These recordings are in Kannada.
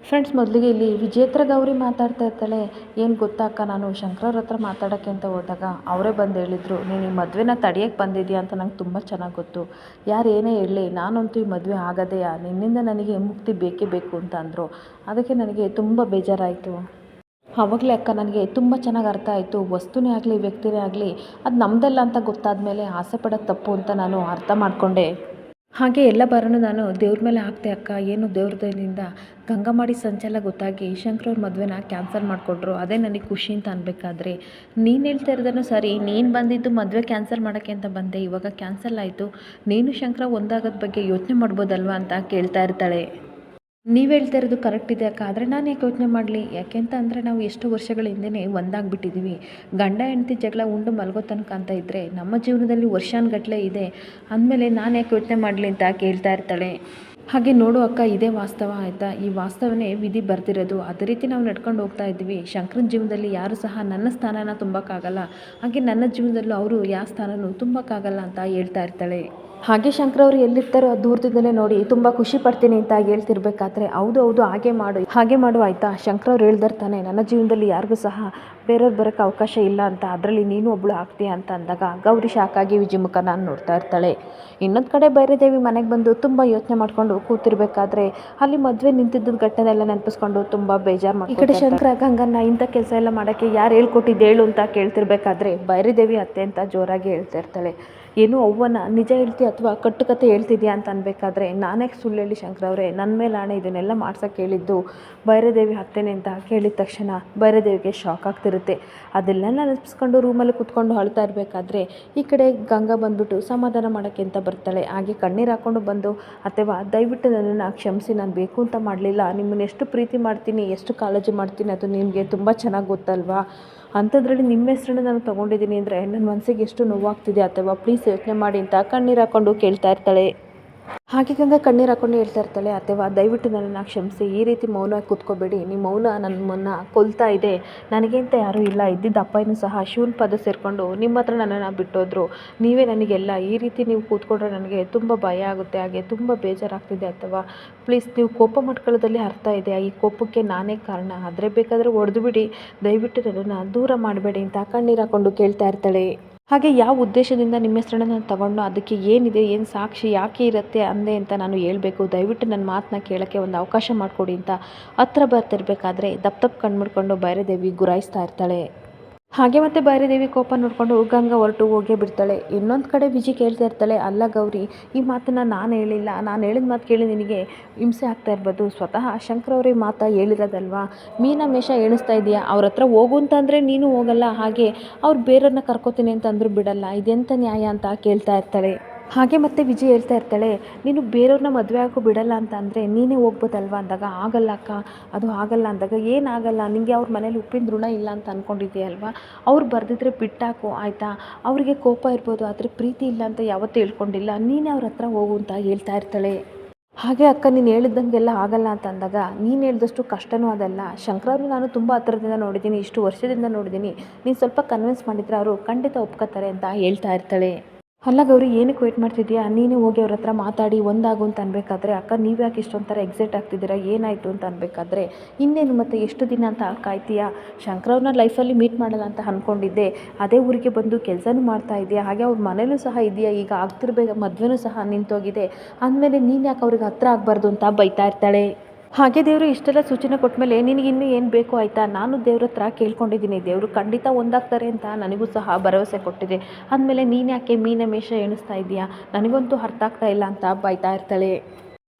ಫ್ರೆಂಡ್ಸ್ ಮೊದಲಿಗೆ ಇಲ್ಲಿ ವಿಜೇತ್ರ ಗೌರಿ ಮಾತಾಡ್ತಾ ಇರ್ತಾಳೆ. ಏನು ಗೊತ್ತಾ ಅಕ್ಕ? ನಾನು ಶಂಕರವ್ರ ಹತ್ರ ಮಾತಾಡೋಕ್ಕೆ ಅಂತ ಹೋದಾಗ ಅವರೇ ಬಂದು ಹೇಳಿದರು, ನೀನು ಈ ಮದುವೆನ ತಡೆಯೋಕ್ಕೆ ಬಂದಿದ್ಯಾ? ಅಂತ ನಂಗೆ ತುಂಬ ಚೆನ್ನಾಗಿ ಗೊತ್ತು. ಯಾರು ಏನೇ ಹೇಳಲಿ ನಾನಂತೂ ಈ ಮದುವೆ ಆಗೋದೆಯಾ ನಿನ್ನಿಂದ ನನಗೆ ಮುಕ್ತಿ ಬೇಕೇ ಬೇಕು ಅಂತ ಅಂದರು. ಅದಕ್ಕೆ ನನಗೆ ತುಂಬ ಬೇಜಾರಾಯಿತು. ಅವಾಗಲೇ ಅಕ್ಕ, ನನಗೆ ತುಂಬ ಚೆನ್ನಾಗಿ ಅರ್ಥ ಆಯಿತು. ವಸ್ತುನೇ ಆಗಲಿ, ವ್ಯಕ್ತಿನೇ ಆಗಲಿ, ಅದು ನಮ್ಮದಲ್ಲ ಅಂತ ಗೊತ್ತಾದ ಮೇಲೆ ಆಸೆ ಪಡೋದು ತಪ್ಪು ಅಂತ ನಾನು ಅರ್ಥ ಮಾಡಿಕೊಂಡೆ. ಹಾಗೆ ಎಲ್ಲ ಬರೋನು ನಾನು ದೇವ್ರ ಮೇಲೆ ಹಾಕ್ತೆ ಅಕ್ಕ, ಏನು ದೇವ್ರ ದಯದಿಂದ ಗಂಗಮಾಡಿ ಸಂಚಲ ಗೊತ್ತಾಗಿ ಶಂಕರವ್ರ ಮದುವೆನ ಕ್ಯಾನ್ಸಲ್ ಮಾಡಿಕೊಟ್ರು. ಅದೇ ನನಗೆ ಖುಷಿ ಅಂತ ಅನ್ಬೇಕಾದ್ರೆ. ನೀನು ಹೇಳ್ತಾ ಇರೋದನ್ನು ಸರಿ, ನೀನು ಬಂದಿದ್ದು ಮದುವೆ ಕ್ಯಾನ್ಸಲ್ ಮಾಡೋಕ್ಕೆ ಅಂತ ಬಂದೆ, ಇವಾಗ ಕ್ಯಾನ್ಸಲ್ ಆಯಿತು. ನೀನು ಶಂಕರ ಒಂದಾಗೋದ ಬಗ್ಗೆ ಯೋಚನೆ ಮಾಡ್ಬೋದಲ್ವಾ ಅಂತ ಕೇಳ್ತಾ ಇರ್ತಾಳೆ. ನೀವು ಹೇಳ್ತಾ ಇರೋದು ಕರೆಕ್ಟ್ ಇದೆ. ಅಕ್ಕ ಆದರೆ ನಾನು ಯಾಕೆ ಯೋಚನೆ ಮಾಡಲಿ? ಯಾಕೆಂತ ಅಂದರೆ ನಾವು ಎಷ್ಟು ವರ್ಷಗಳ ಹಿಂದೆಯೇ ಒಂದಾಗ್ಬಿಟ್ಟಿದ್ದೀವಿ ಗಂಡ, ಹೆಂಡತಿ ಜಗಳ ಉಂಡು ಮಲಗೋ ತನಕ ಅಂತ ಇದ್ದರೆ ನಮ್ಮ ಜೀವನದಲ್ಲಿ ವರ್ಷಾನುಗಟ್ಟಲೆ ಇದೆ. ಅಂದಮೇಲೆ ನಾನು ಯಾಕೆ ಯೋಚನೆ ಮಾಡಲಿ ಅಂತ ಕೇಳ್ತಾ ಇರ್ತಾಳೆ. ಹಾಗೆ ನೋಡು ಅಕ್ಕ, ಇದೇ ವಾಸ್ತವ ಆಯಿತಾ? ಈ ವಾಸ್ತವನೇ ವಿಧಿ ಬರ್ತಿರೋದು ಅದೇ ರೀತಿ ನಾವು ನಡ್ಕೊಂಡು ಹೋಗ್ತಾ ಇದ್ವಿ ಶಂಕರನ ಜೀವನದಲ್ಲಿ ಯಾರು ಸಹ ನನ್ನ ಸ್ಥಾನನ ತುಂಬಕ್ಕಾಗಲ್ಲ. ಹಾಗೆ ನನ್ನ ಜೀವನದಲ್ಲೂ ಅವರು ಯಾವ ಸ್ಥಾನನೂ ತುಂಬಕ್ಕಾಗಲ್ಲ ಅಂತ ಹೇಳ್ತಾ ಇರ್ತಾಳೆ. ಹಾಗೆ ಶಂಕರ್ ಅವರು ಎಲ್ಲಿರ್ತಾರೋ ಆ ದೂರದಿಂದಲೇ ನೋಡಿ ತುಂಬ ಖುಷಿ ಪಡ್ತೀನಿ ಅಂತ ಹೇಳ್ತಿರ್ಬೇಕಾದ್ರೆ ಹೌದು ಹೌದು ಹಾಗೆ ಮಾಡು ಹಾಗೆ ಮಾಡು ಆಯಿತಾ? ಶಂಕರ್ ಅವ್ರು ಹೇಳ್ದಿರ್ತಾನೆ ನನ್ನ ಜೀವನದಲ್ಲಿ ಯಾರಿಗೂ ಸಹ ಬೇರೆಯವ್ರು ಬರೋಕ್ಕೆ ಅವಕಾಶ ಇಲ್ಲ ಅಂತ ಅದರಲ್ಲಿ ನೀನು ಒಬ್ಬಳು ಆಗ್ತೀಯ ಅಂತ ಅಂದಾಗ ಗೌರಿ ಶಾಕಾಗಿ ವಿಜಯಮುಖ ನಾನು ನೋಡ್ತಾ ಇರ್ತಾಳೆ. ಇನ್ನೊಂದು ಕಡೆ ಬೈರದೇವಿ ಮನೆಗೆ ಬಂದು ತುಂಬ ಯೋಚನೆ ಮಾಡಿಕೊಂಡು ಕೂತಿರ್ಬೇಕಾದ್ರೆ ಅಲ್ಲಿ ಮದುವೆ ನಿಂತಿದ್ದ ಘಟನೆ ಎಲ್ಲ ನೆನಪಿಸ್ಕೊಂಡು ತುಂಬ ಬೇಜಾರು ಮಾಡಿ ಈ ಕಡೆ ಶಂಕರ ಗಂಗನ್ನ ಇಂಥ ಕೆಲಸ ಎಲ್ಲ ಮಾಡೋಕ್ಕೆ ಯಾರು ಹೇಳ್ಕೊಟ್ಟಿದ್ದೇಳು ಹೇಳು ಅಂತ ಕೇಳ್ತಿರ್ಬೇಕಾದ್ರೆ ಬೈರದೇವಿ ಅತ್ತೆ ಅಂತ ಜೋರಾಗಿ ಹೇಳ್ತಾ ಇರ್ತಾಳೆ. ಏನು ಅವ್ವನ ನಿಜ ಹೇಳ್ತಿ ಅಥವಾ ಕಟ್ಟುಕತೆ ಹೇಳ್ತಿದ್ಯಾ ಅಂತ ಅನ್ಬೇಕಾದ್ರೆ ನಾನೇ ಸುಳ್ಳು ಹೇಳಿ ಶಂಕರವ್ರೆ ನನ್ನ ಮೇಲೆ ಆಣೆ ಇದನ್ನೆಲ್ಲ ಮಾಡ್ಸೋಕ್ಕೆ ಹೇಳಿದ್ದು ಭೈರದೇವಿ ಹತ್ತೇನೆ ಅಂತ ಕೇಳಿದ ತಕ್ಷಣ ಭೈರದೇವಿಗೆ ಶಾಕ್ ಆಗ್ತಿರುತ್ತೆ. ಅದೆಲ್ಲ ನೆನಪಿಸ್ಕೊಂಡು ರೂಮಲ್ಲಿ ಕುತ್ಕೊಂಡು ಅಳ್ತಾ ಇರಬೇಕಾದ್ರೆ ಈ ಕಡೆ ಗಂಗಾ ಬಂದ್ಬಿಟ್ಟು ಸಮಾಧಾನ ಮಾಡೋಕ್ಕೆ ಅಂತ ಬರ್ತಾಳೆ. ಹಾಗೆ ಕಣ್ಣೀರು ಹಾಕ್ಕೊಂಡು ಬಂದು ಅಥವಾ ದಯವಿಟ್ಟು ನನ್ನನ್ನು ಕ್ಷಮಿಸಿ, ನಾನು ಬೇಕು ಅಂತ ಮಾಡಲಿಲ್ಲ. ನಿಮ್ಮನ್ನು ಎಷ್ಟು ಪ್ರೀತಿ ಮಾಡ್ತೀನಿ, ಎಷ್ಟು ಕಾಳಜಿ ಮಾಡ್ತೀನಿ, ಅದು ನಿಮಗೆ ತುಂಬ ಚೆನ್ನಾಗಿ ಗೊತ್ತಲ್ವಾ? ಅಂಥದ್ರಲ್ಲಿ ನಿಮ್ಮ ಹೆಸ್ರನ್ನ ನಾನು ತೊಗೊಂಡಿದ್ದೀನಿ ಅಂದರೆ ನನ್ನ ಮನಸ್ಸಿಗೆ ಎಷ್ಟು ನೋವಾಗ್ತಿದೆ ಅಥವಾ ಪ್ಲೀಸ್ ಯೋಚನೆ ಮಾಡಿ ಅಂತ ಕಣ್ಣೀರು ಹಾಕ್ಕೊಂಡು ಕೇಳ್ತಾ ಇರ್ತಾಳೆ. ಹಾಗೆ ಕಣ್ಣೀರು ಹಾಕೊಂಡು ಹೇಳ್ತಾ ಇರ್ತಾಳೆ ಅಥವಾ ದಯವಿಟ್ಟು ನನ್ನನ್ನು ಕ್ಷಮಿಸಿ, ಈ ರೀತಿ ಮೌನ ಕೂತ್ಕೋಬೇಡಿ. ನಿಮ್ಮ ಮೌನ ನನ್ನನ್ನು ಕೊಲ್ತಾ ಇದೆ. ನನಗಿಂತ ಯಾರೂ ಇಲ್ಲ. ಇದ್ದಿದ್ದ ಅಪ್ಪನೂ ಸಹ ಶಿವನ ಪದ ಸೇರಿಕೊಂಡು ನಿಮ್ಮ ಹತ್ರ ನನ್ನನ್ನು ಬಿಟ್ಟೋದ್ರು. ನೀವೇ ನನಗೆಲ್ಲ ಈ ರೀತಿ ನೀವು ಕೂತ್ಕೊಂಡ್ರೆ ನನಗೆ ತುಂಬ ಭಯ ಆಗುತ್ತೆ. ಹಾಗೆ ತುಂಬ ಬೇಜಾರಾಗ್ತಿದೆ ಅಥವಾ ಪ್ಲೀಸ್ ನೀವು ಕೋಪ ಮಾಡ್ಕೊಳ್ಳೋದ್ರಲ್ಲಿ ಅರ್ಥ ಇದೆ. ಈ ಕೋಪಕ್ಕೆ ನಾನೇ ಕಾರಣ. ಆದರೆ ಬೇಕಾದರೆ ಹೊಡೆದು ಬಿಡಿ. ದಯವಿಟ್ಟು ನನ್ನನ್ನು ದೂರ ಮಾಡಬೇಡಿ ಅಂತ ಕಣ್ಣೀರು ಹಾಕ್ಕೊಂಡು ಕೇಳ್ತಾ ಇರ್ತಾಳೆ. ಹಾಗೆ ಯಾವ ಉದ್ದೇಶದಿಂದ ನಿಮ್ಮ ಹೆಸರನ್ನ ನಾನು ತಗೊಂಡು ಅದಕ್ಕೆ ಏನಿದೆ, ಏನು ಸಾಕ್ಷಿ, ಯಾಕೆ ಇರುತ್ತೆ ಅಂದೆ ಅಂತ ನಾನು ಹೇಳಬೇಕು. ದಯವಿಟ್ಟು ನನ್ನ ಮಾತನ್ನ ಕೇಳೋಕ್ಕೆ ಒಂದು ಅವಕಾಶ ಮಾಡಿಕೊಡಿ ಅಂತ ಹತ್ರ ಬರ್ತಿರ್ಬೇಕಾದ್ರೆ ದಪ್ಪ ದಪ್ಪ ಕಣ್ಣು ಮುಡ್ಕೊಂಡು ಗುರಾಯಿಸ್ತಾ ಇರ್ತಾಳೆ. ಹಾಗೆ ಮತ್ತೆ ಭೈರದೇವಿ ಕೋಪ ನೋಡಿಕೊಂಡು ಗಂಗಾ ಹೊರಟು ಹೋಗೇ ಬಿಡ್ತಾಳೆ. ಇನ್ನೊಂದು ಕಡೆ ವಿಜಿ ಕೇಳ್ತಾ ಇರ್ತಾಳೆ, ಅಲ್ಲ ಗೌರಿ, ಈ ಮಾತನ್ನು ನಾನು ಹೇಳಿಲ್ಲ. ನಾನು ಹೇಳಿದ ಮಾತು ಕೇಳಿ ನಿನಗೆ ಹಿಂಸೆ ಆಗ್ತಾ ಇರ್ಬೋದು. ಸ್ವತಃ ಶಂಕರವ್ರ ಮಾತಾ ಹೇಳಿರೋದಲ್ವಾ? ಮೀನ ಮೇಷ ಎಣಿಸ್ತಾ ಇದೆಯಾ? ಅವ್ರ ಹತ್ರ ಹೋಗು ಅಂತಂದರೆ ನೀನು ಹೋಗಲ್ಲ. ಹಾಗೆ ಅವ್ರು ಬೇರೆಯವ್ರನ್ನ ಕರ್ಕೋತೀನಿ ಅಂತಂದ್ರೂ ಬಿಡಲ್ಲ. ಇದೆಂಥ ನ್ಯಾಯ ಅಂತ ಕೇಳ್ತಾ ಇರ್ತಾಳೆ. ಹಾಗೆ ಮತ್ತೆ ವಿಜಯ್ ಹೇಳ್ತಾ ಇರ್ತಾಳೆ, ನೀನು ಬೇರೆಯವ್ರನ್ನ ಮದುವೆ ಆಗೋ ಬಿಡಲ್ಲ ಅಂತ ಅಂದರೆ ನೀನೇ ಹೋಗ್ಬೋದಲ್ವ? ಅಂದಾಗ, ಆಗಲ್ಲ ಅಕ್ಕ, ಅದು ಆಗಲ್ಲ. ಅಂದಾಗ ಏನಾಗಲ್ಲ ನಿಮಗೆ ಅವ್ರ ಮನೇಲಿ ಉಪ್ಪಿನ ಋಣ ಇಲ್ಲ ಅಂತ ಅಂದ್ಕೊಂಡಿದ್ದೀಯಲ್ವಾ ಅವ್ರು ಬರೆದಿದ್ರೆ ಬಿಟ್ಟಾಕು, ಆಯಿತಾ? ಅವರಿಗೆ ಕೋಪ ಇರ್ಬೋದು, ಆದರೆ ಪ್ರೀತಿ ಇಲ್ಲ ಅಂತ ಯಾವತ್ತೂ ಹೇಳ್ಕೊಂಡಿಲ್ಲ. ನೀನೇ ಅವ್ರ ಹತ್ರ ಹೋಗು ಅಂತ ಹೇಳ್ತಾ ಇರ್ತಾಳೆ. ಹಾಗೆ ಅಕ್ಕ, ನೀನು ಹೇಳಿದಂಗೆಲ್ಲ ಆಗಲ್ಲ ಅಂತ ಅಂದಾಗ, ನೀನು ಹೇಳಿದಷ್ಟು ಕಷ್ಟನೂ ಅದಲ್ಲ. ಶಂಕರವ್ರನ್ನ ನಾನು ತುಂಬ ಹತ್ರದಿಂದ ನೋಡಿದ್ದೀನಿ, ಇಷ್ಟು ವರ್ಷದಿಂದ ನೋಡಿದ್ದೀನಿ. ನೀನು ಸ್ವಲ್ಪ ಕನ್ವಿನ್ಸ್ ಮಾಡಿದರೆ ಅವರು ಖಂಡಿತ ಒಪ್ಕೋತಾರೆ ಅಂತ ಹೇಳ್ತಾ ಇರ್ತಾಳೆ. ಅಲ್ಲ ಗೌರಿ ಏನಕ್ಕೆ ವೆಯ್ಟ್ ಮಾಡ್ತಿದ್ದೀಯಾ ನೀನೇ ಹೋಗಿ ಅವ್ರ ಹತ್ರ ಮಾತಾಡಿ, ಒಂದಾಗು ಅಂತ ಅನ್ಬೇಕಾದ್ರೆ, ಅಕ್ಕ, ನೀವು ಯಾಕೆ ಇಷ್ಟೊಂಥರ ಎಕ್ಸೈಟ್ ಆಗ್ತಿದ್ದೀರಾ? ಏನಾಯಿತು? ಅಂತ ಅನ್ಬೇಕಾದ್ರೆ, ಇನ್ನೇನು ಮತ್ತೆ ಎಷ್ಟು ದಿನ ಅಂತ ಕಾಯ್ತೀಯಾ? ಶಂಕರವ್ರನ್ನ ಲೈಫಲ್ಲಿ ಮೀಟ್ ಮಾಡಲ್ಲ ಅಂತ ಅಂದ್ಕೊಂಡಿದ್ದೆ ಅದೇ ಊರಿಗೆ ಬಂದು ಕೆಲಸನೂ ಮಾಡ್ತಾ ಇದೆಯಾ? ಹಾಗೆ ಅವ್ರ ಮನೇಲೂ ಸಹ ಇದೆಯಾ? ಈಗ ಆಗ್ತಿರ್ಬೇಕು ಮದುವೆನೂ ಸಹ ನಿಂತೋಗಿದೆ. ಅಂದಮೇಲೆ ನೀನು ಯಾಕೆ ಅವ್ರಿಗೆ ಹತ್ರ ಆಗಬಾರ್ದು ಅಂತ ಬೈತಾ ಇರ್ತಾಳೆ? ಹಾಗೆ ದೇವರು ಇಷ್ಟೆಲ್ಲ ಸೂಚನೆ ಕೊಟ್ಟ ಮೇಲೆ ನಿನಗೆ ಇನ್ನೂ ಏನು ಬೇಕು ಆಯಿತಾ? ನಾನು ದೇವ್ರ ಹತ್ರ ಕೇಳ್ಕೊಂಡಿದ್ದೀನಿ. ದೇವರು ಖಂಡಿತ ಒಂದಾಗ್ತಾರೆ ಅಂತ ನನಗೂ ಸಹ ಭರವಸೆ ಕೊಟ್ಟಿದೆ. ಅಂದಮೇಲೆ ನೀನು ಯಾಕೆ ಮೀನ ಮೇಷ ಎಣಿಸ್ತಾ ಇದೆಯಾ? ನನಗಂತೂ ಅರ್ಥ ಆಗ್ತಾ ಇಲ್ಲ ಅಂತ ಬೈತಾ ಇರ್ತಾಳೆ.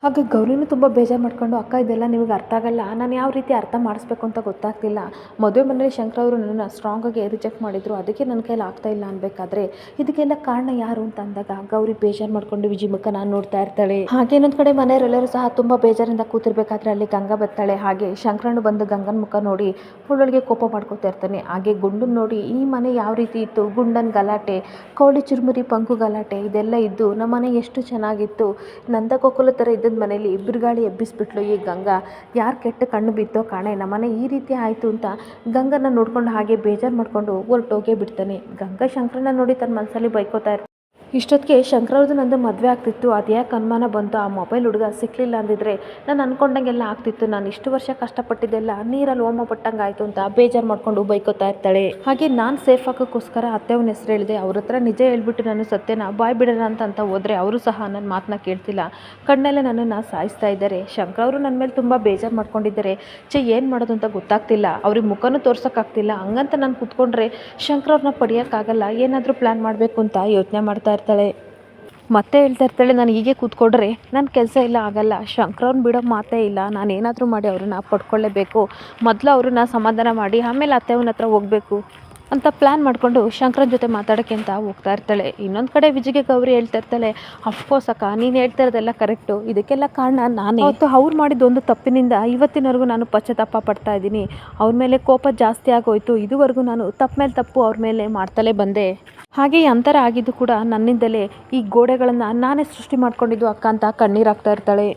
ಆಗ ಗೌರಿನೂ ತುಂಬ ಬೇಜಾರು ಮಾಡ್ಕೊಂಡು, ಅಕ್ಕ, ಇದೆಲ್ಲ ನಿಮಗೆ ಅರ್ಥ ಆಗಲ್ಲ. ನಾನು ಯಾವ ರೀತಿ ಅರ್ಥ ಮಾಡಿಸ್ಬೇಕು ಅಂತ ಗೊತ್ತಾಗ್ತಿಲ್ಲ. ಮದುವೆ ಮನೇಲಿ ಶಂಕರ್ ಅವರು ನನ್ನನ್ನು ಸ್ಟ್ರಾಂಗಾಗಿ ರಿಜೆಕ್ಟ್ ಮಾಡಿದರು. ಅದಕ್ಕೆ ನನ್ನ ಕೈಲಿ ಆಗ್ತಾ ಇಲ್ಲ ಅನ್ಬೇಕಾದ್ರೆ, ಇದಕ್ಕೆಲ್ಲ ಕಾರಣ ಯಾರು ಅಂತ ಅಂದಾಗ ಗೌರಿ ಬೇಜಾರು ಮಾಡ್ಕೊಂಡು ವಿಜಿ ಮುಖ ನಾನು ನೋಡ್ತಾ ಇರ್ತಾಳೆ. ಹಾಗೆ ಇನ್ನೊಂದು ಕಡೆ ಮನೆಯವರೆಲ್ಲರೂ ಸಹ ತುಂಬ ಬೇಜಾರಿಂದ ಕೂತಿರ್ಬೇಕಾದ್ರೆ ಅಲ್ಲಿ ಗಂಗಾ ಬರ್ತಾಳೆ. ಹಾಗೆ ಶಂಕರಣ್ಣ ಬಂದು ಗಂಗನ ಮುಖ ನೋಡಿ ಅವಳೊಳಗೆ ಕೋಪ ಮಾಡ್ಕೊತಾ ಇರ್ತಾನೆ. ಹಾಗೆ ಗುಂಡನ್ ನೋಡಿ, ಈ ಮನೆ ಯಾವ ರೀತಿ ಇತ್ತು? ಗುಂಡನ್ ಗಲಾಟೆ, ಕೋಳಿ ಚುರುಮುರಿ, ಪಂಕು ಗಲಾಟೆ, ಇದೆಲ್ಲ ಇದ್ದು ನಮ್ಮ ಮನೆ ಎಷ್ಟು ಚೆನ್ನಾಗಿತ್ತು. ನಂದಗೋಕುಲ ಥರ ಇದ್ದದ್ದು ಒಂದು ಮನೇಲಿ ಬಿರುಗಾಳಿ ಎಬ್ಬಿಸ್ಬಿಟ್ಲು. ಈ ಗಂಗಾ, ಯಾರು ಕೆಟ್ಟ ಕಣ್ಣು ಬಿತ್ತೋ ಕಾಣೆ? ನಮ್ಮನೆ ಈ ರೀತಿ ಆಯಿತು ಅಂತ ಗಂಗನ ನೋಡ್ಕೊಂಡು ಹಾಗೆ ಬೇಜಾರು ಮಾಡಿಕೊಂಡು ಹೊರಟೋಗೇ ಬಿಡ್ತಾನೆ. ಗಂಗಾ ಶಂಕರನ ನೋಡಿ ತನ್ನ ಮನಸ್ಸಲ್ಲಿ ಬೈಕೋತಾ ಇಷ್ಟೊತ್ತಿಗೆ ಶಂಕರವ್ರದ್ದು ನಂದು ಮದುವೆ ಆಗ್ತಿತ್ತು. ಅದು ಯಾಕೆ ಅನುಮಾನ ಬಂತು ಆ ಮೊಬೈಲ್ ಹುಡುಗ ಸಿಕ್ಕಲಿಲ್ಲ ಅಂದಿದ್ರೆ ನಾನು ಅಂದ್ಕೊಂಡಂಗೆಲ್ಲ ಆಗ್ತಿತ್ತು. ನಾನು ಇಷ್ಟು ವರ್ಷ ಕಷ್ಟಪಟ್ಟಿದ್ದೆಲ್ಲ ನೀರಲ್ಲಿ ಓಮ ಪಟ್ಟಂಗೆ ಆಯಿತು ಅಂತ ಬೇಜಾರು ಮಾಡ್ಕೊಂಡು ಬೈಕೋತಾ ಇರ್ತಾಳೆ. ಹಾಗೆ ನಾನು ಸೇಫ್ ಆಗೋಕ್ಕೋಸ್ಕರ ಅತ್ತೆವನ ಹೆಸರು ಹೇಳಿದೆ. ಅವ್ರ ಹತ್ರ ನಿಜ ಹೇಳ್ಬಿಟ್ಟು ನಾನು ಸತ್ಯನ ಬಾಯ್ ಬಿಡೋಣ ಅಂತ ಅಂತ ಹೋದರೆ ಅವರು ಸಹ ನನ್ನ ಮಾತನ್ನ ಕೇಳ್ತಿಲ್ಲ. ಕಣ್ಣಲ್ಲೇ ನನ್ನನ್ನು ಸಾಯಿಸ್ತಾ ಇದ್ದಾರೆ. ಶಂಕರವರು ನನ್ನ ಮೇಲೆ ತುಂಬ ಬೇಜಾರು ಮಾಡ್ಕೊಂಡಿದ್ದಾರೆ. ಚೆ ಏನು ಮಾಡೋದು ಅಂತ ಗೊತ್ತಾಗ್ತಿಲ್ಲ. ಅವ್ರಿಗೆ ಮುಖನೂ ತೋರ್ಸೋಕ್ಕಾಗ್ತಿಲ್ಲ ಹಂಗಂತ ನಾನು ಕೂತ್ಕೊಂಡ್ರೆ ಶಂಕರವ್ರನ್ನ ಪಡೆಯೋಕ್ಕಾಗಲ್ಲ ಏನಾದರೂ ಪ್ಲ್ಯಾನ್ ಮಾಡಬೇಕು ಅಂತ ಯೋಚನೆ ಮಾಡ್ತಾ ಇರ್ತಾಳೆ ಮತ್ತೆ ಹೇಳ್ತಾ ಇರ್ತಾಳೆ ನಾನು ಹೀಗೆ ಕೂತ್ಕೊಂಡ್ರೆ ನನ್ನ ಕೆಲಸ ಇಲ್ಲ, ಆಗಲ್ಲ. ಶಂಕರವ್ರನ್ನ ಬಿಡೋ ಮಾತೇ ಇಲ್ಲ. ನಾನು ಏನಾದರೂ ಮಾಡಿ ಅವ್ರನ್ನ ಪಡ್ಕೊಳ್ಳೇಬೇಕು ಮೊದಲು ಅವ್ರನ್ನ ಸಮಾಧಾನ ಮಾಡಿ, ಆಮೇಲೆ ಅತ್ತೆಯವನ ಹತ್ರ ಹೋಗಬೇಕು. ಅಂತ ಪ್ಲ್ಯಾನ್ ಮಾಡಿಕೊಂಡು ಶಂಕರನ್ ಜೊತೆ ಮಾತಾಡೋಕ್ಕೆ ಅಂತ ಹೋಗ್ತಾ ಇರ್ತಾಳೆ. ಇನ್ನೊಂದು ಕಡೆ ವಿಜಿಗೆ ಗೌರಿ ಹೇಳ್ತಾ ಇರ್ತಾಳೆ ಅಫ್ಕೋರ್ಸ್ ಅಕ್ಕ, ನೀನು ಹೇಳ್ತಾ ಇರೋದೆಲ್ಲ ಕರೆಕ್ಟು ಇದಕ್ಕೆಲ್ಲ ಕಾರಣ ನಾನೇ. ಅವತ್ತು ಅವ್ರು ಮಾಡಿದ ಒಂದು ತಪ್ಪಿನಿಂದ ಇವತ್ತಿನವರೆಗೂ ನಾನು ಪಶ್ಚಾತ್ತಾಪ ಪಡ್ತಾ ಇದ್ದೀನಿ. ಅವ್ರ ಮೇಲೆ ಕೋಪ ಜಾಸ್ತಿ ಆಗೋಯ್ತು. ಇದುವರೆಗೂ ನಾನು ತಪ್ಪ ಮೇಲೆ ತಪ್ಪು ಅವ್ರ ಮೇಲೆ ಮಾಡ್ತಲೇ ಬಂದೆ. ಹಾಗೆ ಅಂತರ ಆಗಿದ್ದು ಕೂಡ ನನ್ನಿಂದಲೇ ಈ ಗೋಡೆಗಳನ್ನು ನಾನೇ ಸೃಷ್ಟಿ ಮಾಡ್ಕೊಂಡಿದ್ದು ಅಕ್ಕ ಅಂತ ಕಣ್ಣೀರಾಗ್ತಾ ಇರ್ತಾಳೆ.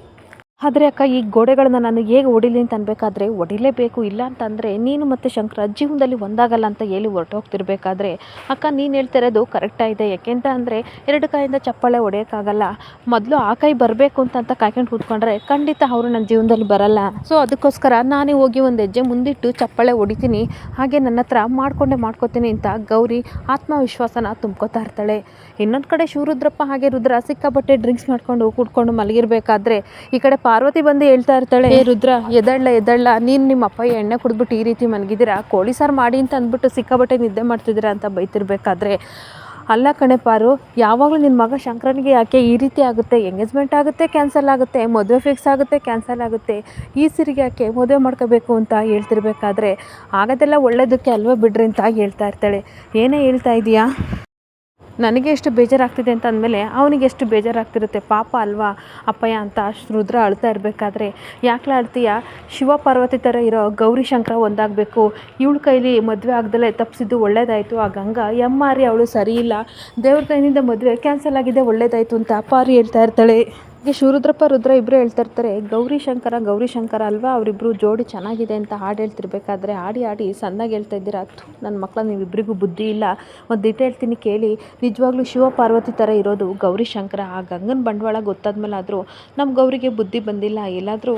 ಆದರೆ ಅಕ್ಕ, ಈ ಗೋಡೆಗಳನ್ನ ನಾನು ಹೇಗೆ ಹೊಡಿಲಿ ಅಂತ ಅನ್ಬೇಕಾದ್ರೆ ಹೊಡಿಲೇಬೇಕು ಇಲ್ಲ ಅಂತಂದರೆ ನೀನು ಮತ್ತು ಶಂಕರ ಜೀವನದಲ್ಲಿ ಒಂದಾಗಲ್ಲ ಅಂತ ಹೇಳಿ ಹೊರಟೋಗ್ತಿರ್ಬೇಕಾದ್ರೆ, ಅಕ್ಕ, ನೀನು ಹೇಳ್ತಿರೋದು ಕರೆಕ್ಟಾಗಿದೆ ಯಾಕೆಂತ ಅಂದರೆ, ಎರಡು ಕೈಯಿಂದ ಚಪ್ಪಾಳೆ ಹೊಡೆಯೋಕ್ಕಾಗಲ್ಲ. ಮೊದಲು ಆ ಕೈ ಬರಬೇಕು ಅಂತ ಅಂತ ಕಾಯ್ಕೊಂಡು ಕೂತ್ಕೊಂಡ್ರೆ ಖಂಡಿತ ಅವರು ನನ್ನ ಜೀವನದಲ್ಲಿ ಬರಲ್ಲ. ಸೊ ಅದಕ್ಕೋಸ್ಕರ ನಾನೇ ಹೋಗಿ ಒಂದು ಹೆಜ್ಜೆ ಮುಂದಿಟ್ಟು ಚಪ್ಪಾಳೆ ಹೊಡಿತೀನಿ. ಹಾಗೆ ನನ್ನ ಹತ್ರ ಮಾಡಿಕೊಂಡೇ ಮಾಡ್ಕೋತೀನಿ ಅಂತ ಗೌರಿ ಆತ್ಮವಿಶ್ವಾಸನ ತುಂಬ್ಕೋತಾ ಇರ್ತಾಳೆ. ಇನ್ನೊಂದು ಕಡೆ ಶಿವರುದ್ರಪ್ಪ ಹಾಗೆ ರುದ್ರ ಸಿಕ್ಕಾಪಟ್ಟೆ ಡ್ರಿಂಕ್ಸ್ ಮಾಡ್ಕೊಂಡು ಕುಡ್ಕೊಂಡು ಮಲಗಿರ್ಬೇಕಾದ್ರೆ ಈ ಕಡೆ ಪಾರ್ವತಿ ಬಂದು ಹೇಳ್ತಾ ಇರ್ತಾಳೆ, ಏ ರುದ್ರ ಎದಳ್ಳ ಎದಳ್ಳ ನೀನು ನಿಮ್ಮ ಅಪ್ಪ ಎಣ್ಣೆ ಕುಡಿದ್ಬಿಟ್ಟು ಈ ರೀತಿ ಮಲಗಿದ್ದೀರಾ? ಕೋಳಿ ಸಾರು ಮಾಡಿ ಅಂತ ಅಂದ್ಬಿಟ್ಟು ಸಿಕ್ಕಾಪಟ್ಟೆ ನಿದ್ದೆ ಮಾಡ್ತಿದ್ದೀರಾ ಅಂತ ಬೈತಿರ್ಬೇಕಾದ್ರೆ, ಅಲ್ಲ ಕಣೆ ಪಾರು ಯಾವಾಗಲೂ ನಿನ್ನ ಮಗ ಶಂಕರನಿಗೆ ಯಾಕೆ ಈ ರೀತಿ ಆಗುತ್ತೆ? ಎಂಗೇಜ್ಮೆಂಟ್ ಆಗುತ್ತೆ ಕ್ಯಾನ್ಸಲ್ ಆಗುತ್ತೆ, ಮದುವೆ ಫಿಕ್ಸ್ ಆಗುತ್ತೆ ಕ್ಯಾನ್ಸಲ್ ಆಗುತ್ತೆ, ಈ ಸಿರಿಗೆ ಯಾಕೆ ಮದುವೆ ಮಾಡ್ಕೋಬೇಕು ಅಂತ ಹೇಳ್ತಿರ್ಬೇಕಾದ್ರೆ, ಆಗೋದೆಲ್ಲ ಒಳ್ಳೆಯದಕ್ಕೆ ಅಲ್ವೇ ಬಿಡ್ರಿ ಅಂತ ಹೇಳ್ತಾ ಇರ್ತಾಳೆ. ಏನೇ ಹೇಳ್ತಾ ಇದೀಯಾ? ನನಗೆ ಎಷ್ಟು ಬೇಜಾರಾಗ್ತಿದೆ ಅಂತ ಅಂದಮೇಲೆ ಅವನಿಗೆ ಎಷ್ಟು ಬೇಜಾರಾಗ್ತಿರುತ್ತೆ, ಪಾಪ ಅಲ್ವಾ? ಅಪ್ಪಯ್ಯ ಅಂತ ರುದ್ರ ಅಳ್ತಾ ಇರಬೇಕಾದ್ರೆ. ಯಾಕೆ ಅಳ್ತೀಯ? ಶಿವ ಪಾರ್ವತಿ ಥರ ಇರೋ ಗೌರಿ ಶಂಕರ ಒಂದಾಗಬೇಕು. ಇವಳು ಕೈಲಿ ಮದುವೆ ಆಗ್ದಲೇ ತಪ್ಪಿಸಿದ್ದು ಒಳ್ಳೇದಾಯಿತು. ಆ ಗಂಗಾ, ಎಮ್ಮಾರಿ ಅವಳು ಸರಿ ಇಲ್ಲ ದೇವ್ರ ಕೈಯಿಂದ ಮದುವೆ ಕ್ಯಾನ್ಸಲ್ ಆಗಿದೆ, ಒಳ್ಳೇದಾಯಿತು ಅಂತ ಪಾರಿ ಹೇಳ್ತಾ ಇರ್ತಾಳೆ. ಹಾಗೆ ಶಿವರುದ್ರಪ್ಪ ರುದ್ರ ಇಬ್ಬರು ಹೇಳ್ತಾ ಇರ್ತಾರೆ, ಗೌರಿ ಶಂಕರ ಗೌರಿ ಶಂಕರ ಅಲ್ವಾ? ಅವರಿಬ್ಬರು ಜೋಡಿ ಚೆನ್ನಾಗಿದೆ ಅಂತ ಹಾಡು ಹೇಳ್ತಿರ್ಬೇಕಾದ್ರೆ ಹಾಡಿ ಹಾಡಿ ಸಣ್ಣಗೆ ಹೇಳ್ತಾ ಇದ್ದೀರಾ, ಥು ನನ್ನ ಮಕ್ಕಳ ನೀವಿಬ್ಬರಿಗೂ ಬುದ್ಧಿ ಇಲ್ಲ. ಒಂದು ದಿಟ್ಟ ಹೇಳ್ತೀನಿ ಕೇಳಿ, ನಿಜವಾಗ್ಲೂ ಶಿವ ಪಾರ್ವತಿ ಥರ ಇರೋದು ಗೌರಿ ಶಂಕರ? ಆ ಗಂಗನ ಬಂಡವಾಳ ಗೊತ್ತಾದ್ಮೇಲೆ ಆದರೂ ನಮ್ಮ ಗೌರಿಗೆ ಬುದ್ಧಿ ಬಂದಿಲ್ಲ, ಎಲ್ಲಾದರೂ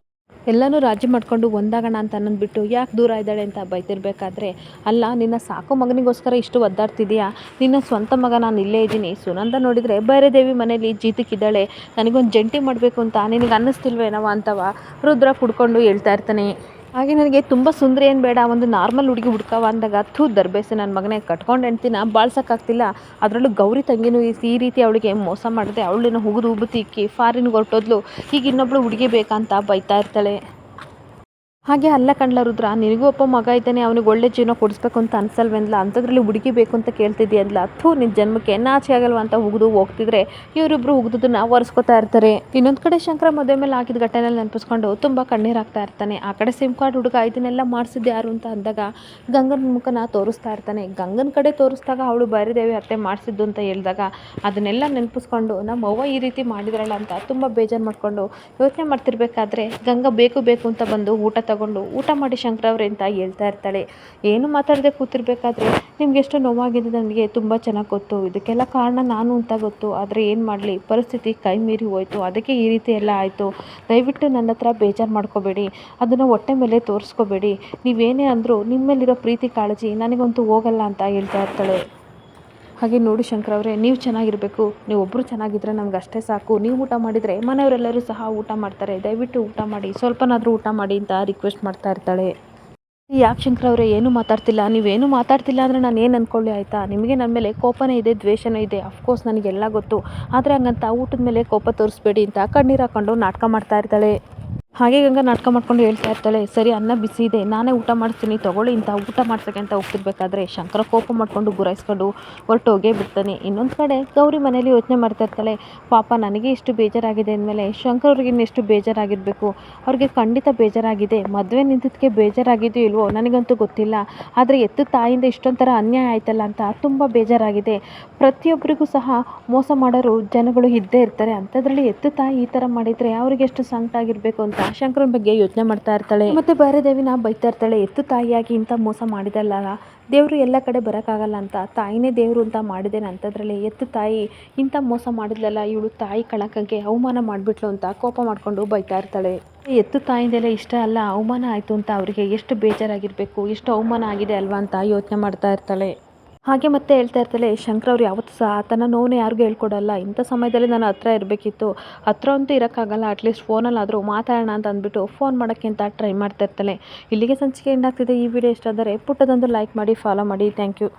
ಎಲ್ಲನೂ ರಾಜಿ ಮಾಡ್ಕೊಂಡು ಒಂದಾಗೋಣ ಅಂತ ಅನ್ನಂದ್ಬಿಟ್ಟು ಯಾಕೆ ದೂರ ಇದ್ದಾಳೆ ಅಂತ ಬೈತಿರ್ಬೇಕಾದ್ರೆ, ಅಲ್ಲ, ನಿನ್ನ ಸಾಕು ಮಗನಿಗೋಸ್ಕರ ಇಷ್ಟು ಒದ್ದಾಡ್ತಿದೀಯಾ? ನಿನ್ನ ಸ್ವಂತ ಮಗ ನಾನು ಇಲ್ಲೇ ಇದ್ದೀನಿ. ಸುನಂದ ನೋಡಿದರೆ ದೇವಿ ಮನೇಲಿ ಜೀತಕ್ಕಿದ್ದಾಳೆ ನನಗೊಂದು ಜಂಟಿ ಮಾಡಬೇಕು ಅಂತ ನಿನಗೆ ಅನ್ನಿಸ್ತಿಲ್ವೇನವ ಅಂತವ? ರುದ್ರ ಕುಡ್ಕೊಂಡು ಹೇಳ್ತಾ ಇರ್ತಾನೆ. ಹಾಗೆ ನನಗೆ ತುಂಬ ಸುಂದರ ಏನು ಬೇಡ, ಒಂದು ನಾರ್ಮಲ್ ಹುಡುಗಿ ಹುಡ್ಕವ ಅಂದಾಗ ಥೂ ದರ್ಬೇಸು ನನ್ನ ಮಗನೇ ಕಟ್ಕೊಂಡು ಹೆಣ್ತಿನ ಬಾಳ್ಸೋಕ್ಕಾಗ್ತಿಲ್ಲ. ಅದರಲ್ಲೂ ಗೌರಿ ತಂಗಿನೂ ಈ ರೀತಿ ಅವಳಿಗೆ ಮೋಸ ಮಾಡಿದೆ, ಅವಳನ್ನ ಹುಗಿದು ಉಬ್ಬು ತಿಕ್ಕಿ ಫಾರಿನ್ಗೆ ಹೊರಟೋದ್ಲು, ಈಗ ಇನ್ನೊಬ್ಬಳು ಹುಡುಗಿ ಬೇಕಂತ ಬೈತಾ ಇರ್ತಾಳೆ. ಹಾಗೆ ಅಲ್ಲ ಕಣ್ಲ ರುದ್ರ, ನಿನಗೂ ಒಬ್ಬ ಮಗ ಇದ್ದಾನೆ, ಅವನಿಗೆ ಒಳ್ಳೆ ಜೀವನ ಕೊಡಿಸ್ಬೇಕು ಅಂತ ಅನ್ಸಲ್ವೇನ್ಲ ಅಂಥದ್ರಲ್ಲಿ ಹುಡುಗಿ ಬೇಕು ಅಂತ ಕೇಳ್ತಿದ್ಯಲ್ಲ ಥೂ ನಿನ್ನ ಜನ್ಮಕ್ಕೆ ನಾಚೆ ಆಗಲ್ವ ಅಂತ ಉಗಿದು ಹೋಗ್ತಿದ್ರೆ ಇವರಿಬ್ಬರು ಉಗಿದನ್ನ ಒರೆಸ್ಕೊತಾ ಇರ್ತಾರೆ. ಇನ್ನೊಂದು ಕಡೆ ಶಂಕರ ಮದುವೆ ಮೇಲೆ ಆಗಿದ್ದ ಘಟನೆಯಲ್ಲಿ ನೆನಪಿಸ್ಕೊಂಡು ತುಂಬ ಕಣ್ಣೀರಾಗ್ತಾ ಇರ್ತಾನೆ. ಆ ಕಡೆ ಸಿಮ್ ಕಾರ್ಡ್ ಹುಡುಗ ಇದನ್ನೆಲ್ಲ ಮಾಡಿಸಿದ್ದು ಯಾರು ಅಂತ ಅಂದಾಗ ಗಂಗನ ಮುಖನ ತೋರಿಸ್ತಾ ಇರ್ತಾನೆ. ಗಂಗನ ಕಡೆ ತೋರಿಸಿದಾಗ ಅವಳು ಬೈರದೇವಿ ಅತ್ತೆ ಮಾಡಿಸಿದ್ದು ಅಂತ ಹೇಳಿದಾಗ ಅದನ್ನೆಲ್ಲ ನೆನಪಿಸ್ಕೊಂಡು ನಮ್ಮ ಅವ್ವ ಈ ರೀತಿ ಮಾಡಿದ್ರಲ್ಲ ಅಂತ ತುಂಬ ಬೇಜಾರು ಮಾಡಿಕೊಂಡು ಯೋಚನೆ ಮಾಡ್ತಿರ್ಬೇಕಾದ್ರೆ ಗಂಗ ಬೇಕು ಬೇಕು ಅಂತ ಬಂದು ಊಟ ತಗೊಂಡು ಊಟ ಮಾಡಿ ಶಂಕರ ಅವ್ರೆ ಅಂತ ಹೇಳ್ತಾ ಇರ್ತಾಳೆ. ಏನು ಮಾತಾಡದೆ ಕೂತಿರ್ಬೇಕಾದ್ರೆ ನಿಮ್ಗೆ ಎಷ್ಟು ನೋವಾಗಿದೆ ನನಗೆ ತುಂಬ ಚೆನ್ನಾಗಿ ಗೊತ್ತು. ಇದಕ್ಕೆಲ್ಲ ಕಾರಣ ನಾನು ಅಂತ ಗೊತ್ತು. ಆದರೆ ಏನು ಮಾಡಲಿ? ಪರಿಸ್ಥಿತಿ ಕೈ ಮೀರಿ ಹೋಯ್ತು. ಅದಕ್ಕೆ ಈ ರೀತಿ ಎಲ್ಲ ಆಯಿತು. ದಯವಿಟ್ಟು ನನ್ನ ಹತ್ರ ಬೇಜಾರು ಮಾಡ್ಕೋಬೇಡಿ. ಅದನ್ನು ಹೊಟ್ಟೆ ಮೇಲೆ ತೋರಿಸ್ಕೋಬೇಡಿ. ನೀವೇನೇ ಅಂದರೂ ನಿಮ್ಮಲ್ಲಿರೋ ಪ್ರೀತಿ ಕಾಳಜಿ ನನಗಂತೂ ಹೋಗಲ್ಲ ಅಂತ ಹೇಳ್ತಾ ಇರ್ತಾಳೆ. ಹಾಗೆ ನೋಡಿ ಶಂಕರ್ ಅವರೇ, ನೀವು ಚೆನ್ನಾಗಿರಬೇಕು. ನೀವು ಒಬ್ಬರು ಚೆನ್ನಾಗಿದ್ದರೆ ನಮ್ಗೆ ಅಷ್ಟೇ ಸಾಕು. ನೀವು ಊಟ ಮಾಡಿದರೆ ಮನೆಯವರೆಲ್ಲರೂ ಸಹ ಊಟ ಮಾಡ್ತಾರೆ. ದಯವಿಟ್ಟು ಊಟ ಮಾಡಿ. ಸ್ವಲ್ಪನಾದರೂ ಊಟ ಮಾಡಿ ಅಂತ ರಿಕ್ವೆಸ್ಟ್ ಮಾಡ್ತಾ ಇರ್ತಾಳೆ. ಯಾಕೆ ಶಂಕರ್ ಅವರೇ, ಏನು ಮಾತಾಡ್ತಿಲ್ಲ? ನೀವೇನು ಮಾತಾಡ್ತಿಲ್ಲ ಅಂದರೆ ನಾನು ಏನು ಅಂದ್ಕೊಳ್ಳಿ ಆಯಿತಾ? ನಿಮಗೆ ನನ್ನ ಮೇಲೆ ಕೋಪನೇ ಇದೆ, ದ್ವೇಷನೂ ಇದೆ. ಅಫ್ಕೋರ್ಸ್ ನನಗೆಲ್ಲ ಗೊತ್ತು. ಆದರೆ ಹಂಗಂತ ಊಟದ ಮೇಲೆ ಕೋಪ ತೋರಿಸ್ಬೇಡಿ ಅಂತ ಕಣ್ಣೀರು ಹಾಕೊಂಡು ನಾಟಕ ಮಾಡ್ತಾ ಇರ್ತಾಳೆ. ಹಾಗೆ ಗಂಗಾ ನಾಟಕ ಮಾಡ್ಕೊಂಡು ಹೇಳ್ತಾ ಇರ್ತಾಳೆ, ಸರಿ, ಅನ್ನ ಬಿಸಿ ಇದೆ, ನಾನೇ ಊಟ ಮಾಡಿಸ್ತೀನಿ ತಗೊಳ್ಳಿ ಇಂಥ ಊಟ ಮಾಡ್ಸೋಕ್ಕೆ ಅಂತ ಹೋಗ್ತಿರ್ಬೇಕಾದ್ರೆ ಶಂಕರ ಕೋಪ ಮಾಡಿಕೊಂಡು ಗುರಾಯಿಸ್ಕೊಂಡು ಹೋಗೇ ಬಿಡ್ತಾನೆ. ಇನ್ನೊಂದು ಕಡೆ ಗೌರಿ ಮನೇಲಿ ಯೋಚನೆ ಮಾಡ್ತಾ ಇರ್ತಾಳೆ, ಪಾಪ, ನನಗೆ ಇಷ್ಟು ಬೇಜಾರಾಗಿದೆ ಅಂದಮೇಲೆ ಶಂಕರ್ ಅವ್ರಿಗೆ ಇನ್ನೆಷ್ಟು ಬೇಜಾರಾಗಿರಬೇಕು? ಅವ್ರಿಗೆ ಖಂಡಿತ ಬೇಜಾರಾಗಿದೆ, ಮದುವೆ ನಿಂತಿದ್ದಕ್ಕೆ ಬೇಜಾರಾಗಿದೆಯೋ ಇಲ್ವೋ ನನಗಂತೂ ಗೊತ್ತಿಲ್ಲ, ಆದರೆ ಎತ್ತು ತಾಯಿಂದ ಇಷ್ಟೊಂಥರ ಅನ್ಯಾಯ ಆಯ್ತಲ್ಲ ಅಂತ ತುಂಬ ಬೇಜಾರಾಗಿದೆ. ಪ್ರತಿಯೊಬ್ಬರಿಗೂ ಸಹ ಮೋಸ ಮಾಡೋರು ಜನಗಳು ಇದ್ದೇ ಇರ್ತಾರೆ, ಅಂಥದ್ರಲ್ಲಿ ಎತ್ತು ತಾಯಿ ಈ ಥರ ಮಾಡಿದರೆ ಅವ್ರಿಗೆ ಎಷ್ಟು ಸಂಕಟ ಆಗಿರಬೇಕು ಅಂತ ಶಂಕರನ ಬಗ್ಗೆ ಯೋಚನೆ ಮಾಡ್ತಾ ಇರ್ತಾಳೆ. ಮತ್ತೆ ದೇವಿನ ಬೈತಾ ಇರ್ತಾಳೆ, ಎತ್ತು ತಾಯಿಯಾಗಿ ಇಂಥ ಮೋಸ ಮಾಡಿದಲ್ಲ, ದೇವರು ಎಲ್ಲ ಕಡೆ ಬರೋಕ್ಕಾಗಲ್ಲ ಅಂತ, ತಾಯಿನೇ ದೇವರು ಅಂತ ಮಾಡಿದ್ದೇನೆ ಅಂತದ್ರಲ್ಲಿ ಎತ್ತು ತಾಯಿ ಇಂಥ ಮೋಸ ಮಾಡಿದ್ಲಲ್ಲ, ಇವಳು ತಾಯಿ ಕಳಕಂಗೆ ಅವಮಾನ ಮಾಡಿಬಿಟ್ಲು ಅಂತ ಕೋಪ ಮಾಡಿಕೊಂಡು ಬೈತಾ ಇರ್ತಾಳೆ. ಎತ್ತು ತಾಯಿಂದೆಲ್ಲ ಇಷ್ಟ ಅಲ್ಲ, ಅವಮಾನ ಆಯಿತು ಅಂತ ಅವರಿಗೆ ಎಷ್ಟು ಬೇಜಾರಾಗಿರಬೇಕು, ಎಷ್ಟು ಅವಮಾನ ಆಗಿದೆ ಅಲ್ವಾ ಅಂತ ಯೋಚನೆ ಮಾಡ್ತಾ ಇರ್ತಾಳೆ. ಹಾಗೆ ಮತ್ತೆ ಹೇಳ್ತಾ ಇರ್ತಾಳೆ ಶಂಕರ್ ಅವ್ರು ಯಾವತ್ತೂ ಸಹ ತನ್ನ ನೋವನ್ನ ಯಾರಿಗೂ ಹೇಳ್ಕೊಡಲ್ಲ. ಇಂಥ ಸಮಯದಲ್ಲಿ ನಾನು ಹತ್ರ ಇರಬೇಕಿತ್ತು. ಹತ್ರ ಅಂತೂ ಇರೋಕ್ಕಾಗಲ್ಲ ಅಟ್ಲೀಸ್ಟ್ ಫೋನಲ್ಲಾದರೂ ಮಾತಾಡೋಣ ಅಂತ ಅಂದ್ಬಿಟ್ಟು ಫೋನ್ ಮಾಡೋಕ್ಕಿಂತ ಟ್ರೈ ಮಾಡ್ತಾ ಇರ್ತಾಳೆ ಇಲ್ಲಿಗೆ ಸಂಚಿಕೆ ಎಂಡಾಗ್ತಿದೆ ಈ ವಿಡಿಯೋ ಇಷ್ಟ ಆದರೆ ಪುಟ್ಟದೊಂದು ಲೈಕ್ ಮಾಡಿ ಫಾಲೋ ಮಾಡಿ. Thank you